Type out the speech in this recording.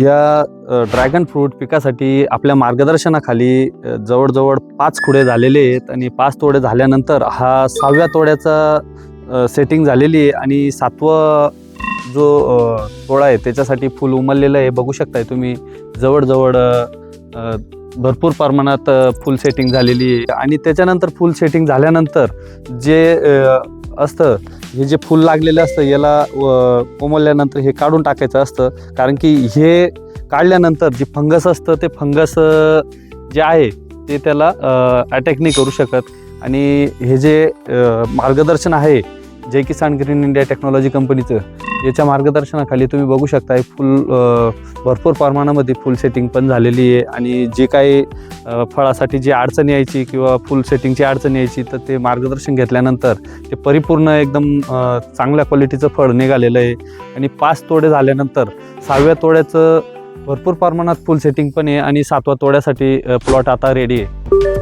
या dragon fruit पिकासाठी आपल्या मार्गदर्शनाखाली जवळजवळ पाच खुडे झालेले आहेत आणि पाच तोडे झाल्यानंतर हा सहाव्या तोड्याचा सेटिंग झालेली आहे आणि सातवा जो तोडा आहे त्याच्यासाठी फुल उमललेलं आहे. बघू शकताय तुम्ही जवळजवळ भरपूर प्रमाणात फुल सेटिंग झालेली आहे. आणि त्याच्यानंतर फुल सेटिंग झाल्यानंतर जे असतं हे जे फुल लागलेलं असतं याला अ, उमलल्यानंतर हे काढून टाकायचं असतं. कारण की हे काढल्यानंतर जे फंगस असतं ते फंगस जे आहे ते त्याला अटॅक नाही करू शकत. आणि हे जे मार्गदर्शन आहे Jai Kisan green India technology कंपनीचं याच्या मार्गदर्शनाखाली तुम्ही बघू शकता फुल भरपूर प्रमाणामध्ये फुल सेटिंग पण झालेली आहे. आणि जे काही फळासाठी जी अडचण यायची किंवा फुल सेटिंगची अडचण यायची तर ते मार्गदर्शन घेतल्यानंतर ते परिपूर्ण एकदम चांगल्या क्वालिटीचं फळ निघालेलं आहे. आणि पाच तोडे झाल्यानंतर सहाव्या तोड्याचं भरपूर प्रमाणात फुल सेटिंग पण आहे आणि सातव्या तोड्यासाठी प्लॉट आता रेडी आहे.